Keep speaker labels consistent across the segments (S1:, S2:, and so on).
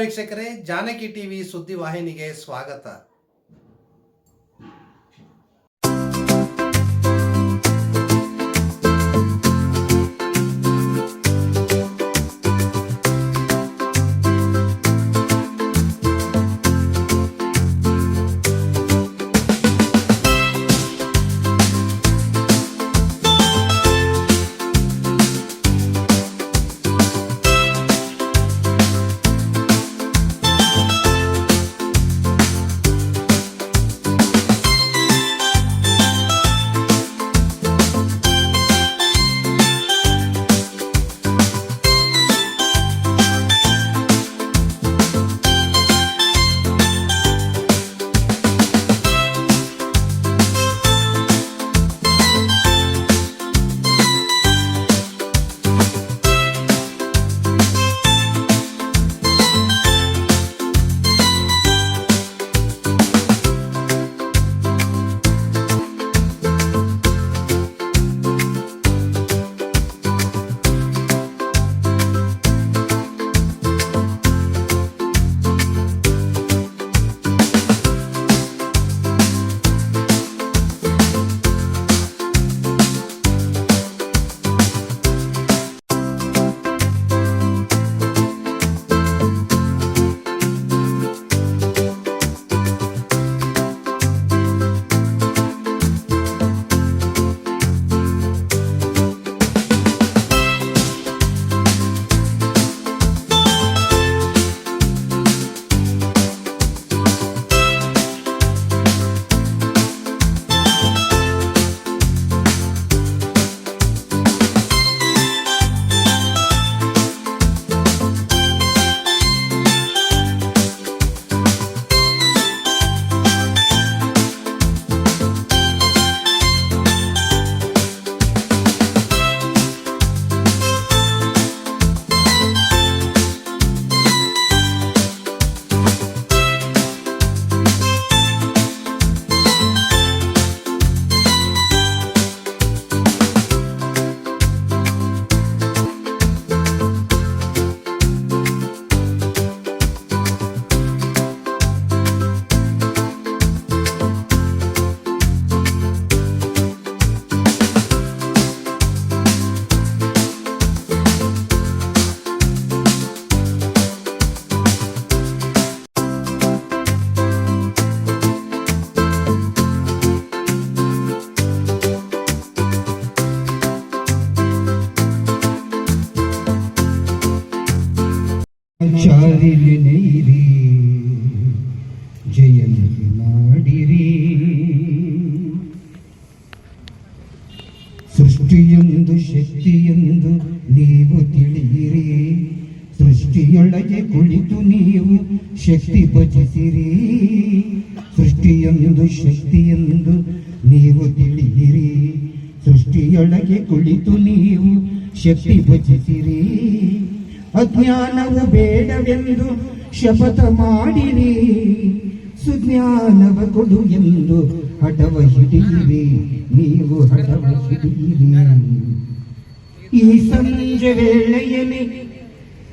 S1: ವೀಕ್ಷಕರೇ ಜಾನಕಿ ಟಿವಿ ಸುದ್ದಿ ವಾಹಿನಿಗೆ ಸ್ವಾಗತ.
S2: ನೈರಿ ಜಯಂತಿ ಮಾಡಿರಿ. ಸೃಷ್ಟಿಯೊಂದು ಶಕ್ತಿಯೊಂದು ನೀವು ತಿಳಿಯಿರಿ. ಸೃಷ್ಟಿಯೊಳಗೆ ಕುಳಿತು ನೀವು ಶಕ್ತಿ ಭಜಿಸಿರಿ. ಸೃಷ್ಟಿಯೊಂದು ಶಕ್ತಿಯೊಂದು ನೀವು ತಿಳಿಯಿರಿ. ಸೃಷ್ಟಿಯೊಳಗೆ ಕುಳಿತು ನೀವು ಶಕ್ತಿ ಭಜಿಸಿರಿ. ಅಜ್ಞಾನವು ಬೇಡವೆಂದು ಶಪಥ ಮಾಡಿರಿ. ಸುಜ್ಞಾನವ ಕೊಡು ಎಂದು ಹಠವ ಹಿಡಿಯಿರಿ. ನೀವು ಹಠವ ಹಿಡಿಯಿರಿ. ಈ ಸಂಜೆ ವೇಳೆಯಲ್ಲಿ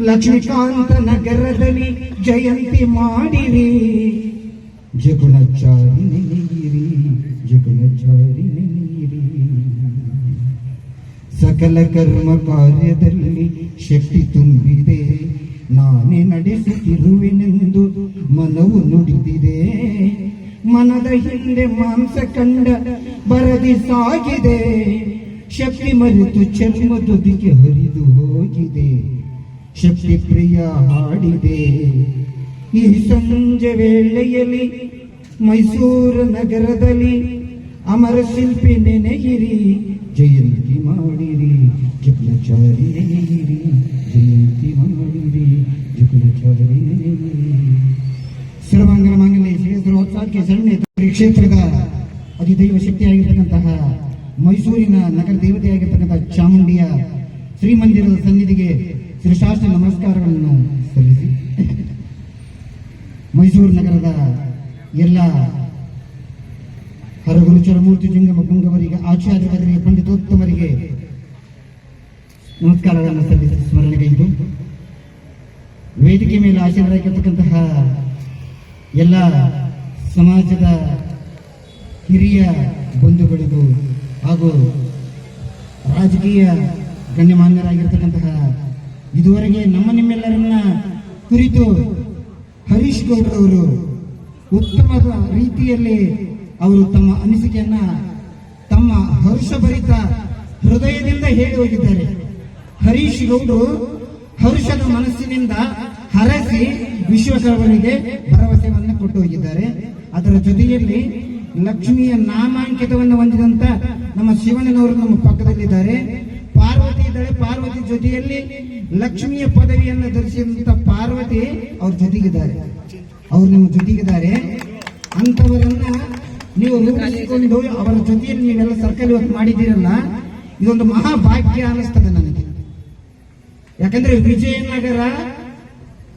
S2: ಲಕ್ಷ್ಮೀಕಾಂತ ನಗರದಲ್ಲಿ ಜಯಂತಿ ಮಾಡಿರಿ. ಜಗುಣಚಾರಿ ನೆನೆಯಿರಿ ಜಗುಣಚಾರಿ ನೆನೆಯಿರಿ. ಸಕಲ ಕರ್ಮ ಕಾರ್ಯದಲ್ಲಿ ಶಕ್ತಿ ತುಂಬಿದೆ. ನಾನೇ ನಡೆಸುತ್ತಿರುವೆನೆಂದು ಮನವು ನುಡಿದಿದೆ. ಮನದ ಹಿಂದೆ ಮಾಂಸ ಕಂಡ ಬರದಿ ಸಾಗಿದೆ. ಶಕ್ತಿ ಮರೆತು ಚರ್ಮದೊದಿಗೆ ಹರಿದು ಹೋಗಿದೆ. ಶಕ್ತಿ ಪ್ರಿಯ ಹಾಡಿದೆ. ಈ ಸಂಜೆ ವೇಳೆಯಲ್ಲಿ ಮೈಸೂರು ನಗರದಲ್ಲಿ ಅಮರ ಶಿಲ್ಪಿ ನೆನೆಗಿರಿ ಜಯಂತಿ ಮಾಡಿರಿ ನೆನೆಗಿರಿ ಜಯಂತಿ ಮಾಡಿರಿ ಜಪುಲಚಾರಿ ನೆನೆಗಿರಿ ಸರ್ವಾಂಗನ ಮಾಂಗಲ್ಯ ಶ್ರೀ ಸರ್ವೋತ್ಸಾಹಕ್ಕೆ ಶರಣೆ ಕ್ಷೇತ್ರದ ಅಧಿದೈವ ಶಕ್ತಿಯಾಗಿರ್ತಕ್ಕಂತಹ ಮೈಸೂರಿನ ನಗರ ದೇವತೆಯಾಗಿರ್ತಕ್ಕಂಥ ಚಾಮುಂಡಿಯ ಶ್ರೀಮಂದಿರದ ಸನ್ನಿಧಿಗೆ ಶ್ರೀಶಾಸ್ತ್ರ ನಮಸ್ಕಾರಗಳನ್ನು ಸಲ್ಲಿಸಿ. ಮೈಸೂರು ನಗರದ ಎಲ್ಲ ಹರಗುರುಚರ ಮೂರ್ತಿ ಜಂಗಮ ಪುಂಗವರಿಗೆ ಆಚಾರ್ಯವರಿಗೆ ಪಂಡಿತೋತ್ತಮರಿಗೆ ನಮಸ್ಕಾರಗಳನ್ನು ಸಲ್ಲಿಸಿ ಸ್ಮರಣೆಗೈದು ವೇದಿಕೆ ಮೇಲೆ ಆಚರಣೆಗಿರ್ತಕ್ಕಂತಹ ಎಲ್ಲ ಸಮಾಜದ ಹಿರಿಯ ಬಂಧುಗಳಿಗೂ ಹಾಗೂ ರಾಜಕೀಯ ಗಣ್ಯಮಾನ್ಯರಾಗಿರ್ತಕ್ಕಂತಹ ಇದುವರೆಗೆ ನಮ್ಮ ನಿಮ್ಮೆಲ್ಲರನ್ನ ಕುರಿತು ಹರೀಶ್ ಗೌಡ್ರವರು ಉತ್ತಮ ರೀತಿಯಲ್ಲಿ ಅವರು ತಮ್ಮ ಅನಿಸಿಕೆಯನ್ನ ತಮ್ಮ ಹರ್ಷಭರಿತ ಹೃದಯದಿಂದ ಹೇಳಿ ಹೋಗಿದ್ದಾರೆ. ಹರೀಶ್ ಗೌಡ್ರು ಹರುಷದ ಮನಸ್ಸಿನಿಂದ ಹರಸಿ ವಿಶ್ವಕರ್ಮನಿಗೆ ಭರವಸೆಯನ್ನು ಕೊಟ್ಟು ಹೋಗಿದ್ದಾರೆ ಅದರ ಜೊತೆಯಲ್ಲಿ ಲಕ್ಷ್ಮಿಯ ನಾಮಾಂಕಿತವನ್ನು ಹೊಂದಿದಂತ ನಮ್ಮ ಶಿವಣ್ಣನವರು ನಮ್ಮ ಪಕ್ಕದಲ್ಲಿದ್ದಾರೆ. ಪಾರ್ವತಿ ಇದ್ದಾಳೆ. ಪಾರ್ವತಿ ಜೊತೆಯಲ್ಲಿ ಲಕ್ಷ್ಮಿಯ ಪದವಿಯನ್ನು ಧರಿಸಿದಂತ ಪಾರ್ವತಿ ಅವ್ರ ಜೊತೆಗಿದ್ದಾರೆ. ಅವ್ರು ನಿಮ್ಮ ಜೊತೆಗಿದ್ದಾರೆ. ಅಂತವರನ್ನ ನೀವು ರೂಪಿಸಿಕೊಂಡು ಅವರ ಜೊತೆಯಲ್ಲಿ ನೀವೆಲ್ಲ ಸರ್ಕಲ್ ಇವತ್ತು ಮಾಡಿದ್ದೀರಲ್ಲ, ಇದೊಂದು ಮಹಾಭಾಗ್ಯ ಅನ್ನಿಸ್ತದೆ ನನಗೆ. ಯಾಕಂದ್ರೆ ವಿಜಯನಗರ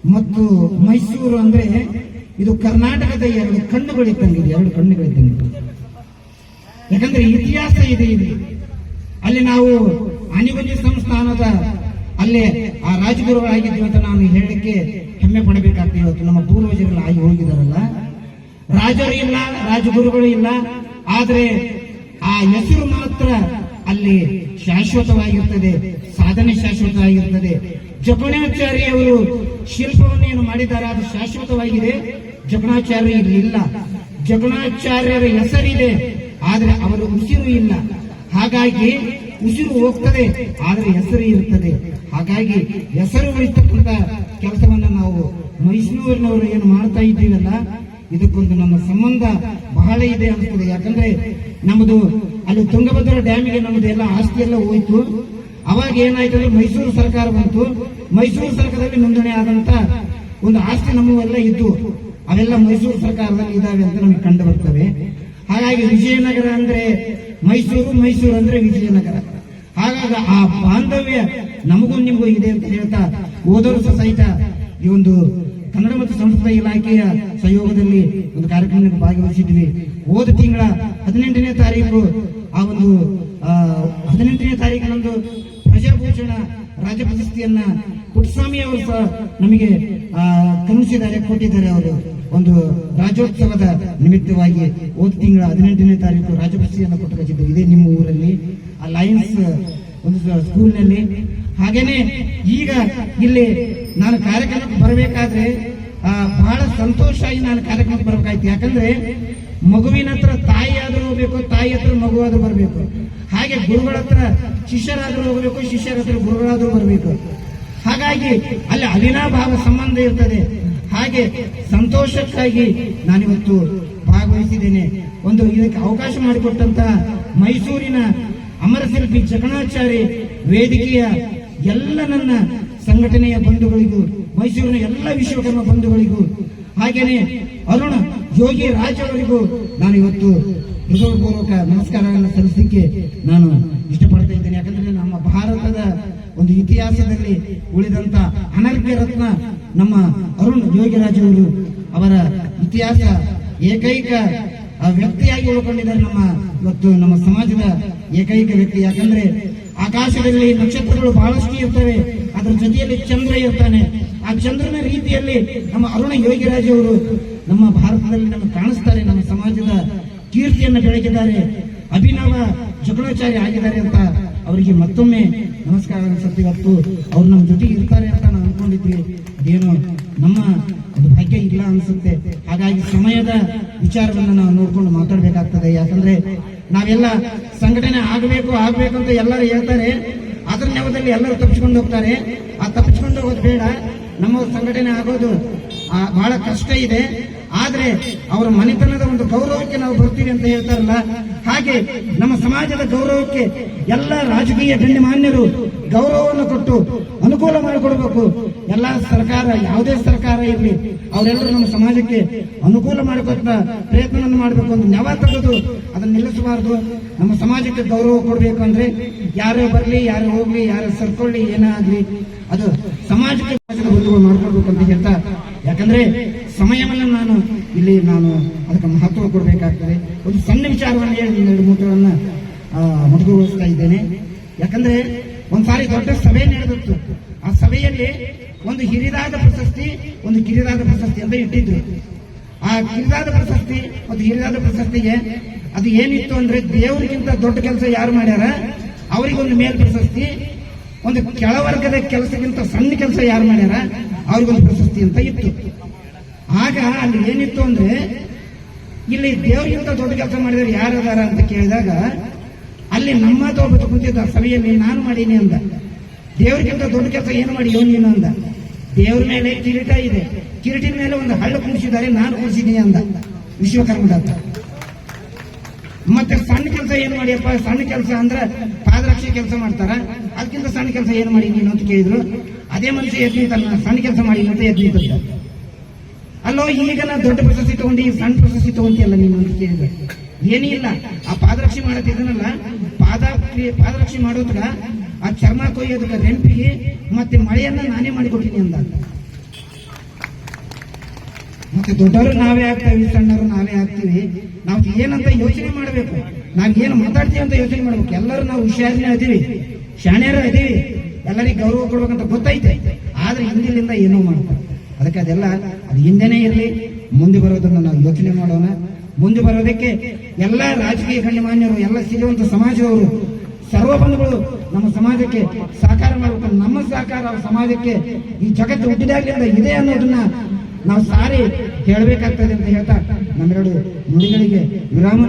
S2: ಮತ್ತು ಮೈಸೂರು ಅಂದ್ರೆ ಇದು ಕರ್ನಾಟಕದ ಎರಡು ಕಣ್ಣುಗಳಿದ್ದಂಗಿದೆ ಎರಡು ಕಣ್ಣುಗಳಿದ್ದಂಗಿದೆ ಯಾಕಂದ್ರೆ ಇತಿಹಾಸ ಇದೆ ಇಲ್ಲಿ. ಅಲ್ಲಿ ನಾವು ಅನಿವನಿ ಸಂಸ್ಥಾನದ ಅಲ್ಲೇ ಆ ರಾಜಗುರುಗಳಾಗಿದ್ದೀವಿ ಅಂತ ನಾನು ಹೇಳಕ್ಕೆ ಹೆಮ್ಮೆ ಪಡಬೇಕಾಗ್ತದೆ ಇವತ್ತು. ನಮ್ಮ ಪೂರ್ವಜರೆಲ್ಲ ಆಗಿ ಹೋಗಿದಾರಲ್ಲ. ರಾಜರು ಇಲ್ಲ, ರಾಜಗುರುಗಳು ಇಲ್ಲ. ಆದ್ರೆ ಆ ಹೆಸರು ಮಾತ್ರ ಅಲ್ಲಿ ಶಾಶ್ವತವಾಗಿರ್ತದೆ, ಸಾಧನೆ ಶಾಶ್ವತವಾಗಿರ್ತದೆ. ಜಪಣಾಚಾರ್ಯ ಅವರು ಶಿಲ್ಪವನ್ನೇನು ಮಾಡಿದ್ದಾರೆ, ಅದು ಶಾಶ್ವತವಾಗಿದೆ. ಜಪಣಾಚಾರ್ಯ ಇಲ್ಲಿ ಜಗಣಾಚಾರ್ಯರ ಹೆಸರಿದೆ, ಆದ್ರೆ ಅವರ ಉಸಿರು ಇಲ್ಲ. ಹಾಗಾಗಿ ಉಸಿರು ಹೋಗ್ತದೆ, ಆದ್ರೆ ಹೆಸರು ಇರುತ್ತದೆ ಹಾಗಾಗಿ ಹೆಸರು ಉಳಿಸ್ತಕ್ಕಂತ ಕೆಲಸವನ್ನ ನಾವು ಮೈಸೂರಿನವರು ಏನು ಮಾಡ್ತಾ ಇದ್ದೀವಲ್ಲ, ಇದಕ್ಕೊಂದು ನಮ್ಮ ಸಂಬಂಧ ಬಹಳ ಇದೆ ಅನ್ಸ್ತದೆ ಯಾಕಂದ್ರೆ ನಮ್ಮದು ಅಲ್ಲಿ ತುಂಗಭದ್ರಾ ಡ್ಯಾಮಿಗೆ ನಮ್ಮದು ಎಲ್ಲ ಆಸ್ತಿ ಎಲ್ಲ ಹೋಯ್ತು. ಅವಾಗ ಏನಾಯ್ತು ಅಂದ್ರೆ ಮೈಸೂರು ಸರ್ಕಾರ ಬಂತು. ಮೈಸೂರು ಸರ್ಕಾರದಲ್ಲಿ ನೋಂದಣಿ ಆದಂತ ಒಂದು ಆಸ್ತಿ ನಮ್ಮವೆಲ್ಲ ಇದ್ದು, ಅವೆಲ್ಲ ಮೈಸೂರು ಸರ್ಕಾರದಲ್ಲಿ ಇದಾವೆ ಅಂತ ನಮಗೆ ಕಂಡು ಬರ್ತವೆ. ಹಾಗಾಗಿ ವಿಜಯನಗರ ಅಂದ್ರೆ ಮೈಸೂರು ಮೈಸೂರು ಅಂದ್ರೆ ವಿಜಯನಗರ. ಹಾಗಾಗಿ ಆ ಬಾಂಧವ್ಯ ನಮಗೂ ನಿಮಗೂ ಇದೆ ಅಂತ ಹೇಳ್ತಾ ಓದೋರು ಸಹ ಸಹಿತ ಈ ಒಂದು ಕನ್ನಡ ಮತ್ತು ಸಂಸ್ಕೃತಿ ಇಲಾಖೆಯ ಸಹಯೋಗದಲ್ಲಿ ಒಂದು ಕಾರ್ಯಕ್ರಮಕ್ಕೆ ಭಾಗವಹಿಸಿದ್ವಿ ಹೋದ ತಿಂಗಳ ಹದಿನೆಂಟನೇ ತಾರೀಕು ಆ ಒಂದು ಹದಿನೆಂಟನೇ ತಾರೀಕಿನಂದು ಪ್ರಜಾಭೂಷಣ ರಾಜ ಪ್ರಶಸ್ತಿಯನ್ನ ಪುಟ್ಟಸ್ವಾಮಿ ಅವರು ಸಹ ನಮಗೆ ಕರುಣಿಸಿದ್ದಾರೆ ಕೊಟ್ಟಿದ್ದಾರೆ ಅವರು. ಒಂದು ರಾಜ್ಯೋತ್ಸವದ ನಿಮಿತ್ತವಾಗಿ ಹೋದ ತಿಂಗಳ ಹದಿನೆಂಟನೇ ತಾರೀಕು ರಾಜ ಪ್ರಶಸ್ತಿಯನ್ನು ಕೊಟ್ಟು ಇದೇ ನಿಮ್ಮ ಊರಲ್ಲಿ, ಆ ಲಯನ್ಸ್, ಒಂದು ಸ್ಕೂಲ್ನಲ್ಲಿ. ಹಾಗೇನೆ ಈಗ ಇಲ್ಲಿ ನಾನು ಕಾರ್ಯಕ್ರಮಕ್ಕೆ ಬರಬೇಕಾದ್ರೆ ಬಹಳ ಸಂತೋಷ ಆಗಿ ನಾನು ಕಾರ್ಯಕ್ರಮಕ್ಕೆ ಬರಬೇಕಾಯ್ತು. ಯಾಕಂದ್ರೆ ಮಗುವಿನ ಹತ್ರ ತಾಯಿ ಆದರೂ ಹೋಗ್ಬೇಕು, ತಾಯಿ ಹತ್ರ ಮಗು ಆದ್ರೂ ಬರಬೇಕು. ಹಾಗೆ ಗುರುಗಳ ಹತ್ರ ಶಿಷ್ಯರಾದ್ರೂ ಹೋಗ್ಬೇಕು, ಶಿಷ್ಯರ ಹತ್ರ ಗುರುಗಳಾದ್ರೂ ಬರಬೇಕು. ಹಾಗಾಗಿ ಅಲ್ಲಿ ಅವಿನಾಭಾವ ಸಂಬಂಧ ಇರ್ತದೆ. ಹಾಗೆ ಸಂತೋಷಕ್ಕಾಗಿ ನಾನಿವತ್ತು ಭಾಗವಹಿಸಿದ್ದೇನೆ. ಒಂದು ಇದಕ್ಕೆ ಅವಕಾಶ ಮಾಡಿಕೊಟ್ಟಂತ ಮೈಸೂರಿನ ಅಮರಶಿಲ್ಪಿ ಜಗಣಾಚಾರಿ ವೇದಿಕೆಯ ಎಲ್ಲ ನನ್ನ ಸಂಘಟನೆಯ ಬಂಧುಗಳಿಗೂ, ಮೈಸೂರಿನ ಎಲ್ಲ ವಿಶ್ವಕರ್ಮ ಬಂಧುಗಳಿಗೂ, ಹಾಗೇನೆ ಅರುಣ ಯೋಗಿ ರಾಜ್ ಅವರಿಗೂ ನಾನು ಇವತ್ತು ಹೃದಯಪೂರ್ವಕ ನಮಸ್ಕಾರಗಳನ್ನು ಸಲ್ಲಿಸಲಿಕ್ಕೆ ನಾನು ಇಷ್ಟಪಡ್ತಾ ಇದ್ದೇನೆ. ಯಾಕಂದ್ರೆ ನಮ್ಮ ಭಾರತದ ಒಂದು ಇತಿಹಾಸದಲ್ಲಿ ಉಳಿದಂತ ಅನರ್ಘ್ಯ ರತ್ನ ನಮ್ಮ ಅರುಣ್ ಯೋಗಿ ಅವರು ಅವರ ಇತಿಹಾಸ ಏಕೈಕ ವ್ಯಕ್ತಿಯಾಗಿ ಉಳ್ಕೊಂಡಿದ್ದಾರೆ ನಮ್ಮ ಇವತ್ತು ನಮ್ಮ ಸಮಾಜದ ಏಕೈಕ ವ್ಯಕ್ತಿ. ಯಾಕಂದ್ರೆ ಆಕಾಶದಲ್ಲಿ ನಕ್ಷತ್ರಗಳು ಬಹಳಷ್ಟು ಇರ್ತವೆ. ಅದರ ಜೊತೆಯಲ್ಲಿ ಚಂದ್ರ ಇರ್ತಾನೆ. ಆ ಚಂದ್ರನ ರೀತಿಯಲ್ಲಿ ನಮ್ಮ ಅರುಣ ಯೋಗಿರಾಜವರು ನಮ್ಮ ಭಾರತದಲ್ಲಿ ನಮಗೆ ಕಾಣಿಸ್ತಾರೆ. ನಮ್ಮ ಸಮಾಜದ ಕೀರ್ತಿಯನ್ನು ಬೆಳಗಿದ್ದಾರೆ. ಅಭಿನವ ಜಗಳಾಚಾರ್ಯ ಆಗಿದ್ದಾರೆ ಅಂತ ಅವರಿಗೆ ಮತ್ತೊಮ್ಮೆ ನಮಸ್ಕಾರ ಸತ್ಯವತ್ತು ಅವ್ರು ನಮ್ಮ ಜೊತೆಗೆ ಇರ್ತಾರೆ ಅಂತ ನಾವು ಅನ್ಕೊಂಡಿದ್ವಿ. ಅದೇನು ನಮ್ಮ ಅದು ಭಾಗ್ಯ ಇಲ್ಲ ಅನ್ಸುತ್ತೆ. ಹಾಗಾಗಿ ಸಮಯದ ವಿಚಾರವನ್ನ ನಾವು ನೋಡ್ಕೊಂಡು ಮಾತಾಡ್ಬೇಕಾಗ್ತದೆ. ಯಾಕಂದ್ರೆ ನಾವೆಲ್ಲ ಸಂಘಟನೆ ಆಗಬೇಕು, ಆಗ್ಬೇಕು ಅಂತ ಎಲ್ಲರೂ ಹೇಳ್ತಾರೆ. ಅದ್ರ ನೆವದಲ್ಲಿ ಎಲ್ಲರೂ ತಪ್ಪಿಸ್ಕೊಂಡು ಹೋಗ್ತಾರೆ. ಆ ತಪ್ಪಿಸ್ಕೊಂಡು ಹೋಗೋದು ಬೇಡ. ನಮ್ಮ ಸಂಘಟನೆ ಆಗೋದು ಬಹಳ ಕಷ್ಟ ಇದೆ. ಆದ್ರೆ ಅವರ ಮನೆತನದ ಒಂದು ಗೌರವಕ್ಕೆ ನಾವು ಬರ್ತೀವಿ ಅಂತ ಹೇಳ್ತಾರಲ್ಲ, ಹಾಗೆ ನಮ್ಮ ಸಮಾಜದ ಗೌರವಕ್ಕೆ ಎಲ್ಲ ರಾಜಕೀಯ ಗಣ್ಯಮಾನ್ಯರು ಗೌರವವನ್ನು ಕೊಟ್ಟು ಅನುಕೂಲ ಮಾಡಿಕೊಡ್ಬೇಕು. ಎಲ್ಲ ಸರ್ಕಾರ, ಯಾವುದೇ ಸರ್ಕಾರ ಇರಲಿ ಅವರೆಲ್ಲರೂ ನಮ್ಮ ಸಮಾಜಕ್ಕೆ ಅನುಕೂಲ ಮಾಡಿಕೊಟ್ಟ ಪ್ರಯತ್ನವನ್ನು ಮಾಡಬೇಕು ಅಂತ ನೆವ ತೆಗೆದು ಅದನ್ನು ನಿಲ್ಲಿಸಬಾರದು. ನಮ್ಮ ಸಮಾಜಕ್ಕೆ ಗೌರವ ಕೊಡಬೇಕು ಅಂದ್ರೆ ಯಾರೇ ಬರಲಿ, ಯಾರೇ ಹೋಗ್ಲಿ, ಯಾರೇ ಸರ್ಕೊಳ್ಳಿ, ಏನೇ ಆಗ್ಲಿ, ಅದು ಸಮಾಜಕ್ಕೆ ಮಾಡ್ಕೊಡ್ಬೇಕು ಅಂತ ಹೇಳ್ತಾ. ಯಾಕಂದ್ರೆ ಸಮಯವನ್ನು ನಾನು ಇಲ್ಲಿ ನಾನು ಅದಕ್ಕೆ ಮಹತ್ವ ಕೊಡಬೇಕಾಗ್ತದೆ. ಒಂದು ಸಣ್ಣ ವಿಚಾರವನ್ನು ಹೇಳಿ ಎರಡು ಮೂಟಗಳನ್ನ ಮೊಟಕುಗೊಳಿಸ್ತಾ ಇದ್ದೇನೆ. ಯಾಕಂದ್ರೆ ಒಂದ್ಸಾರಿ ದೊಡ್ಡ ಸಭೆ ನಡೆದಿತ್ತು. ಸಭೆಯಲ್ಲಿ ಒಂದು ಹಿರಿದಾದ ಪ್ರಶಸ್ತಿ, ಒಂದು ಕಿರಿದಾದ ಪ್ರಶಸ್ತಿ ಅಂತ ಇಟ್ಟಿದ್ರು. ಆ ಕಿರಿದಾದ ಪ್ರಶಸ್ತಿ ಮತ್ತು ಹಿರಿದಾದ ಪ್ರಶಸ್ತಿಗೆ ಅದು ಏನಿತ್ತು ಅಂದ್ರೆ ದೇವರಿಗಿಂತ ದೊಡ್ಡ ಕೆಲಸ ಯಾರು ಮಾಡ್ಯಾರ? ಅವರಿಗೊಂದು ಮೇಲ್ ಪ್ರಶಸ್ತಿ, ಒಂದು ಕೆಳವರ್ಗದ ಕೆಲಸಕ್ಕಿಂತ ಸಣ್ಣ ಕೆಲಸ ಯಾರು ಮಾಡ್ಯಾರ? ಅವ್ರಿಗೊಂದು ಪ್ರಶಸ್ತಿ ಅಂತ ಇತ್ತು. ಆಗ ಅಲ್ಲಿ ಏನಿತ್ತು ಅಂದ್ರೆ, ಇಲ್ಲಿ ದೇವರಿಗಿಂತ ದೊಡ್ಡ ಕೆಲಸ ಮಾಡಿದವರು ಯಾರು ಅಂತ ಕೇಳಿದಾಗ, ಅಲ್ಲಿ ನಮ್ಮ ಒಬ್ಬ ಕುಂತಿದ್ದ ಸಭೆಯಲ್ಲಿ, ನಾನು ಮಾಡೀನಿ ಅಂದ. ದೇವರಿಗಿಂತ ದೊಡ್ಡ ಕೆಲಸ ಏನು ಮಾಡಿ ನೀನು ಅಂದ? ದೇವ್ರ ಮೇಲೆ ಕಿರೀಟ ಇದೆ. ಕಿರೀಟಿನ ಮೇಲೆ ಒಂದು ಹಳ್ಳ ಕುಣಿಸಿದ್ದಾರೆ ನಾನು ಕುಣಿಸಿದ್ದೀನಿ ಅಂದ. ವಿಶ್ವಕರ್ಮದ ಮತ್ತೆ ಸಣ್ಣ ಕೆಲಸ ಏನು ಮಾಡಿಯಪ್ಪ ಸಣ್ಣ ಕೆಲಸ ಅಂದ್ರೆ ಪಾದರಕ್ಷೆ ಕೆಲಸ ಮಾಡ್ತಾರ. ಅದಕ್ಕಿಂತ ಸಣ್ಣ ಕೆಲಸ ಏನು ಮಾಡಿ ನೀನು ಅಂತ ಕೇಳಿದ್ರು. ಅದೇ ಮನುಷ್ಯ ತನ್ನ ಸಣ್ಣ ಕೆಲಸ ಮಾಡಿ ಅಂತ ಎದ್ದು ನಿಂತಿದ್ದ ಅಲ್ಲೋ, ಈಗ ನಾ ದೊಡ್ಡ ಪ್ರಶಸ್ತಿ ತಗೊಂಡು ಈ ಸಣ್ಣ ಪ್ರಶಸ್ತಿ ತಗೊಂತಿಯಲ್ಲ ನೀನು ಅಂತ ಕೇಳಿದ್ರೆ ಏನೂ ಇಲ್ಲ. ಆ ಪಾದರಕ್ಷೆ ಮಾಡತ್ತಿದ್ದನಲ್ಲ? ಪಾದ ಪಾದರಕ್ಷೆ ಮಾಡೋದ್ರ ಆ ಚರ್ಮ ಕೊಯ್ಯೋದಕ್ಕೆ ರೆಂಪಿಗೆ ಮತ್ತೆ ಮಳೆಯನ್ನ ನಾನೇ ಮಾಡಿಕೊಟ್ಟಿನಿ ಅಂದ ಮತ್ತೆ ದೊಡ್ಡವರು ನಾವೇ ಆಗ್ತೀವಿ, ಸಣ್ಣವರು ನಾವೇ ಆಗ್ತೀವಿ. ನಾವು ಏನಂತ ಯೋಚನೆ ಮಾಡಬೇಕು. ನಾವ್ ಏನು ಮಾತಾಡ್ತೀವಿ ಅಂತ ಯೋಚನೆ ಮಾಡ್ಬೇಕು. ಎಲ್ಲರೂ ನಾವು ಹುಷಾರನೇ ಅದೀವಿ ಶಾಣ್ಯರ ಅದೀವಿ ಎಲ್ಲರಿಗೆ ಗೌರವ ಕೊಡ್ಬೇಕಂತ ಗೊತ್ತೈತೆ. ಆದ್ರೆ ಹಿಂದಿಲಿಂದ ಏನೋ ಮಾಡ್ತಾರೆ ಅದಕ್ಕೆ ಅದೆಲ್ಲ ಅದು ಹಿಂದೆನೇ ಇರಲಿ. ಮುಂದೆ ಬರೋದನ್ನ ನಾವು ಯೋಚನೆ ಮಾಡೋಣ. ಮುಂದೆ ಬರೋದಕ್ಕೆ ಎಲ್ಲ ರಾಜಕೀಯ ಗಣ್ಯಮಾನ್ಯರು, ಎಲ್ಲ ಸಿಗುವಂತ ಸಮಾಜದವರು ಸರ್ವ ಬಂಧುಗಳು ನಮ್ಮ ಸಮಾಜಕ್ಕೆ ಸಹಕಾರ ಮಾಡಬೇಕು ನಮ್ಮ ಸಹಕಾರ ಸಮಾಜಕ್ಕೆ ಈ ಜಗತ್ತು ಹುಟ್ಟಿದಾಗಲಿಂದ ಇದೆ ಅನ್ನೋದನ್ನ ನಾವು ಸಾರಿ ಹೇಳಬೇಕಾಗ್ತದೆ ಅಂತ ಹೇಳ್ತಾ ನಮ್ಮೆರಡು ನುಡಿಗಳಿಗೆ ವಿರಾಮ